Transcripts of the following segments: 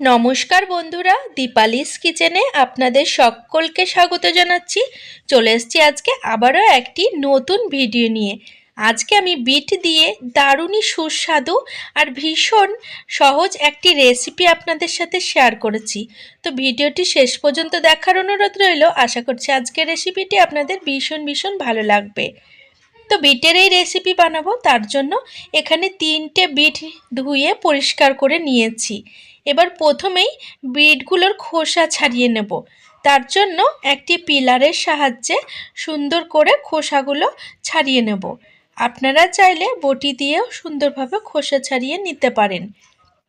নমস্কার বন্ধুরা, দীপালিস কিচেনে আপনাদের সকলকে স্বাগত জানাচ্ছি। চলে এসেছি আজকে আবারও একটি নতুন ভিডিও নিয়ে। আজকে আমি বিট দিয়ে দারুণই সুস্বাদু আর ভীষণ সহজ একটি রেসিপি আপনাদের সাথে শেয়ার করেছি। তো ভিডিওটি শেষ পর্যন্ত দেখার অনুরোধ রইল, আশা করছি আজকের রেসিপিটি আপনাদের ভীষণ ভীষণ ভালো লাগবে। তো বিটের এই রেসিপি বানাবো, তার জন্য এখানে তিনটে বিট ধুয়ে পরিষ্কার করে নিয়েছি। এবার প্রথমেই বিটগুলোর খোসা ছাড়িয়ে নেব। তার জন্য একটি পিলারের সাহায্যে সুন্দর করে খোসাগুলো ছাড়িয়ে নেব। আপনারা চাইলে বটি দিয়েও সুন্দরভাবে খোসা ছাড়িয়ে নিতে পারেন।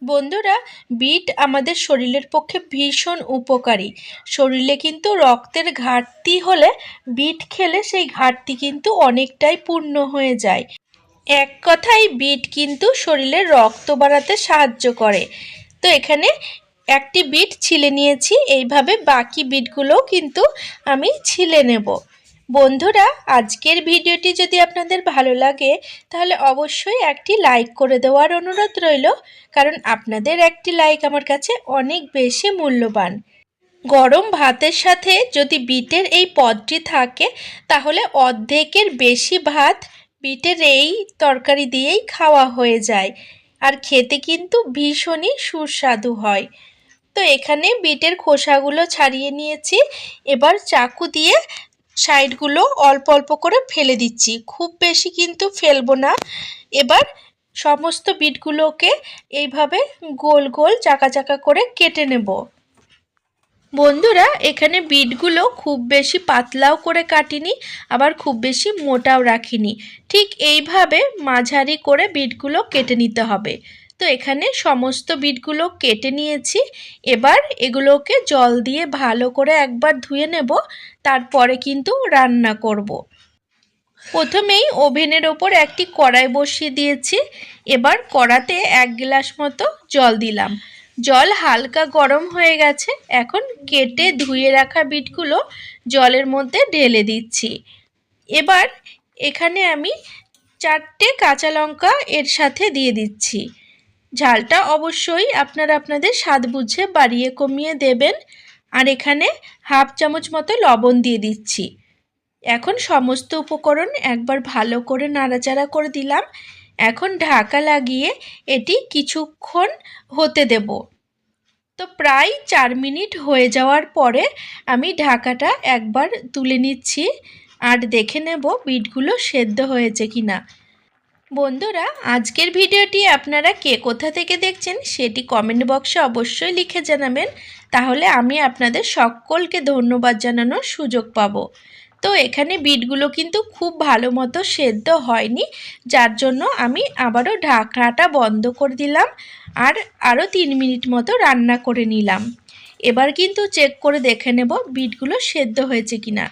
বন্ধুরা, বিট আমাদের শরীরের পক্ষে ভীষণ উপকারী। শরীরে কিন্তু রক্তের ঘাটতি হলে বিট খেলে সেই ঘাটতি কিন্তু অনেকটাই পূর্ণ হয়ে যায়। এক কথায়, বিট কিন্তু শরীরে রক্ত বাড়াতে সাহায্য করে। তো এখানে একটি বিট ছিলে নিয়েছি, এইভাবে বাকি বিটগুলোও কিন্তু আমি ছিলে নেব। বন্ধুরা, আজকের ভিডিওটি যদি আপনাদের ভালো লাগে, তাহলে অবশ্যই একটি লাইক করে দেওয়ার অনুরোধ রইল, কারণ আপনাদের একটি লাইক আমার কাছে অনেক বেশি মূল্যবান। গরম ভাতের সাথে যদি বিটের এই পদটি থাকে, তাহলে অর্ধেকের বেশি ভাত বিটের এই তরকারি দিয়েই খাওয়া হয়ে যায়। আর খেতে কিন্তু ভীষণই সুস্বাদু হয়। তো এখানে বিটের খোসাগুলো ছাড়িয়ে নিয়েছি। এবার চাকু দিয়ে সাইডগুলো অল্প অল্প করে ফেলে দিচ্ছি। খুব বেশি কিন্তু ফেলব না। এবার সমস্ত বিটগুলোকে এইভাবে গোল গোল চাকা চাকা করে কেটে নেব। বন্ধুরা, এখানে বিটগুলো খুব বেশি পাতলাও করে কাটিনি, আবার খুব বেশি মোটাও রাখিনি। ঠিক এইভাবে মাঝারি করে বিটগুলো কেটে নিতে হবে। তো এখানে সমস্ত বিটগুলো কেটে নিয়েছি। এবার এগুলোকে জল দিয়ে ভালো করে একবার ধুয়ে নেব, তারপরে কিন্তু রান্না করব। প্রথমেই ওভেনের ওপর একটি কড়াই বসিয়ে দিয়েছি। এবার কড়াতে এক গ্লাস মতো জল দিলাম। জল হালকা গরম হয়ে গেছে, এখন কেটে ধুয়ে রাখা বিটগুলো জলের মধ্যে ঢেলে দিচ্ছি। এবার এখানে আমি চারটে কাঁচা লঙ্কা এর সাথে দিয়ে দিচ্ছি। ঝালটা অবশ্যই আপনারা আপনাদের স্বাদ বুঝে বাড়িয়ে কমিয়ে দেবেন। আর এখানে হাফ চামচ মতো লবণ দিয়ে দিচ্ছি। এখন সমস্ত উপকরণ একবার ভালো করে নাড়াচাড়া করে দিলাম। এখন ঢাকা লাগিয়ে এটি কিছুক্ষণ হতে দেব। তো প্রায় চার মিনিট হয়ে যাওয়ার পরে আমি ঢাকাটা একবার তুলে নিচ্ছি আর দেখে নেব বিটগুলো সেদ্ধ হয়েছে কি না বন্ধুরা, আজকের ভিডিওটি আপনারা কে কোথা থেকে দেখছেন সেটি কমেন্ট বক্সে অবশ্যই লিখে জানাবেন। তাহলে আমি আপনাদের সকলকে ধন্যবাদ জানানোর সুযোগ পাবো। তো এখানে বিটগুলো কিন্তু খুব ভালো মতো সেদ্ধ হয়নি, যার জন্য আমি আবারও ঢাকনাটা বন্ধ করে দিলাম আর আরও তিন মিনিট মতো রান্না করে নিলাম। এবার কিন্তু চেক করে দেখে নেব বিটগুলো সেদ্ধ হয়েছে কিনা।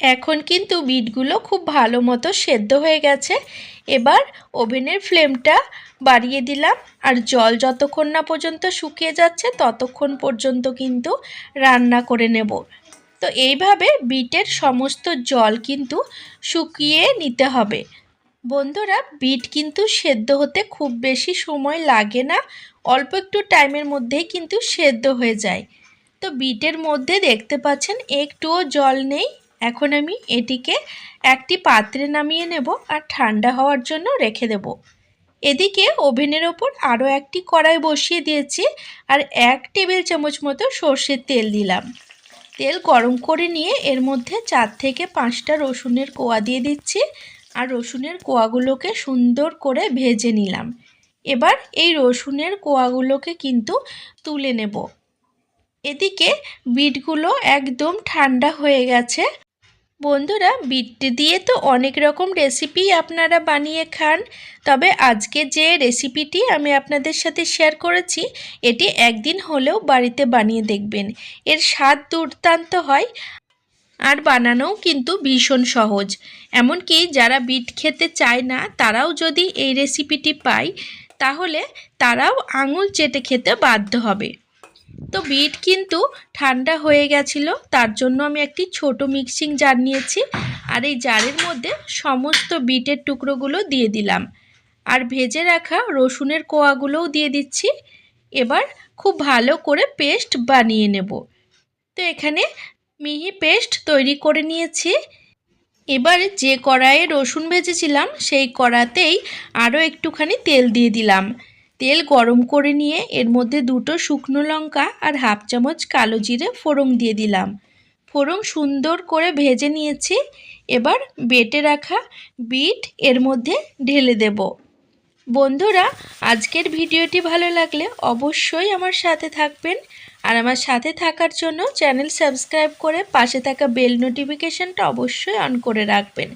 এখন কিন্তু বিটগুলো খুব ভালো মতো সেদ্ধ হয়ে গেছে। এবার ওভেনের ফ্লেমটা বাড়িয়ে দিলাম আর জল যতক্ষণ না পর্যন্ত শুকিয়ে যাচ্ছে ততক্ষণ পর্যন্ত কিন্তু রান্না করে নেব। তো এইভাবে বিটের সমস্ত জল কিন্তু শুকিয়ে নিতে হবে। বন্ধুরা, বিট কিন্তু সেদ্ধ হতে খুব বেশি সময় লাগে না, অল্প একটু টাইমের মধ্যেই কিন্তু সেদ্ধ হয়ে যায়। তো বিটের মধ্যে দেখতে পাচ্ছেন, একটুও জল নেই। এখন আমি এটিকে একটি পাত্রে নামিয়ে নেব আর ঠান্ডা হওয়ার জন্য রেখে দেব। এদিকে ওভেনের ওপর আরও একটি কড়াই বসিয়ে দিয়েছি আর এক টেবিল চামচ মতো সর্ষের তেল দিলাম। তেল গরম করে নিয়ে এর মধ্যে চার থেকে পাঁচটা রসুনের কোয়া দিয়ে দিচ্ছি। আর রসুনের কোয়াগুলোকে সুন্দর করে ভেজে নিলাম। এবার এই রসুনের কোয়াগুলোকে কিন্তু তুলে নেব। এদিকে বিটগুলো একদম ঠান্ডা হয়ে গেছে। বন্ধুরা, বিট দিয়ে তো অনেক রকম রেসিপি আপনারা বানিয়ে খান। তবে আজকে যে রেসিপিটি আমি আপনাদের সাথে শেয়ার করেছি, এটি একদিন হলেও বাড়িতে বানিয়ে দেখবেন। এর স্বাদ দুর্দান্ত হয় আর বানানোও কিন্তু ভীষণ সহজ। এমনকি যারা বিট খেতে চায় না, তারাও যদি এই রেসিপিটি পায়, তাহলে তারাও আঙুল চেটে খেতে বাধ্য হবে। তো বিট কিন্তু ঠান্ডা হয়ে গেছিল, তার জন্য আমি একটি ছোট মিক্সিং জার নিয়েছি আর এই জারের মধ্যে সমস্ত বিটের টুকরোগুলো দিয়ে দিলাম। আর ভেজে রাখা রসুনের কোয়াগুলোও দিয়ে দিচ্ছি। এবার খুব ভালো করে পেস্ট বানিয়ে নেব। তো এখানে মিহি পেস্ট তৈরি করে নিয়েছি। এবার যে কড়াইয়ে রসুন ভেজেছিলাম, সেই কড়াতেই আরও একটুখানি তেল দিয়ে দিলাম। তেল গরম করে নিয়ে এর মধ্যে দুটো শুকনো লঙ্কা আর হাফ চামচ কালো জিরে ফোড়ন দিয়ে দিলাম। ফোড়ন সুন্দর করে ভেজে নিয়েছি। এবার বেটে রাখা বিট এর মধ্যে ঢেলে দেব। বন্ধুরা, আজকের ভিডিওটি ভালো লাগলে অবশ্যই আমার সাথে থাকবেন। আর আমার সাথে থাকার জন্য চ্যানেল সাবস্ক্রাইব করে পাশে থাকা বেল নোটিফিকেশানটা অবশ্যই অন করে রাখবেন।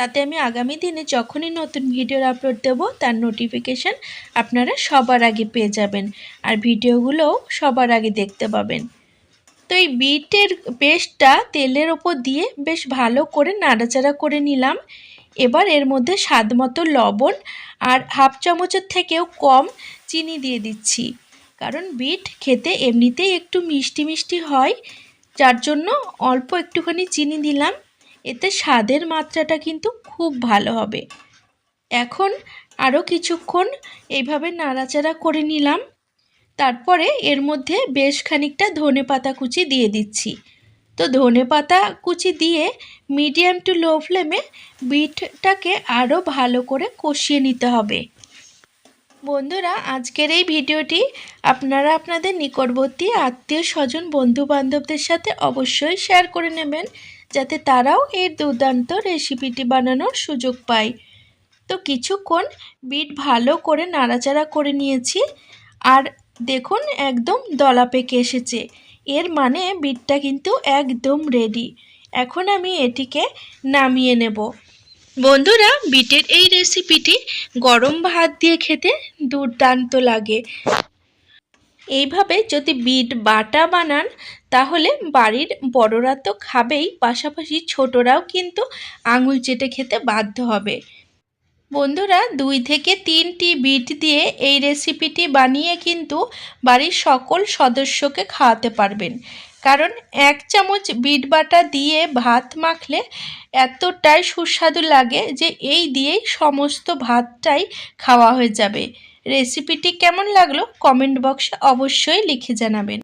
তাতে আমি আগামী দিনে যখনই নতুন ভিডিওর আপলোড দেব, তার নোটিফিকেশান আপনারা সবার আগে পেয়ে যাবেন। আর ভিডিওগুলোও সবার আগে দেখতে পাবেন। তো এই বিটের পেস্টটা তেলের ওপর দিয়ে বেশ ভালো করে নাড়াচাড়া করে নিলাম। এবার এর মধ্যে স্বাদ মতো লবণ আর হাফ চামচের থেকেও কম চিনি দিয়ে দিচ্ছি। কারণ বিট খেতে এমনিতেই একটু মিষ্টি মিষ্টি হয়, যার জন্য অল্প একটুখানি চিনি দিলাম। এতে স্বাদের মাত্রাটা কিন্তু খুব ভালো হবে। এখন আরও কিছুক্ষণ এইভাবে নাড়াচাড়া করে নিলাম। তারপরে এর মধ্যে বেশ খানিকটা ধনে পাতা কুচি দিয়ে দিচ্ছি। তো ধনে পাতা কুচি দিয়ে মিডিয়াম টু লো ফ্লেমে বিটটাকে আরও ভালো করে কষিয়ে নিতে হবে। বন্ধুরা, আজকের এই ভিডিওটি আপনারা আপনাদের নিকটবর্তী আত্মীয় স্বজন বন্ধু বান্ধবদের সাথে অবশ্যই শেয়ার করে নেবেন, যাতে তারাও এই দুর্দান্ত রেসিপিটি বানানোর সুযোগ পায়। তো কিছুক্ষণ বিট ভালো করে নাড়াচাড়া করে নিয়েছি, আর দেখুন একদম দলা পেকে এসেছে। এর মানে বিটটা কিন্তু একদম রেডি এখন আমি এটিকে নামিয়ে নেব। বন্ধুরা, বিটের এই রেসিপিটি গরম ভাত দিয়ে খেতে দুর্দান্ত লাগে। এইভাবে যদি বিট বাটা বানান, তাহলে বাড়ির বড়রা তো খাবেই, পাশাপাশি ছোটরাও কিন্তু আঙুল চেটে খেতে বাধ্য হবে। বন্ধুরা, দুই থেকে তিনটি বিট দিয়ে এই রেসিপিটি বানিয়ে কিন্তু বাড়ির সকল সদস্যকে খাওয়াতে পারবেন। কারণ এক চামচ বিট বাটা দিয়ে ভাত মাখলে এতটাই সুস্বাদু লাগে যে এই দিয়েই সমস্ত ভাতটাই খাওয়া হয়ে যাবে। রেসিপিটি কেমন লাগল কমেন্ট বক্সে অবশ্যই লিখে জানাবেন।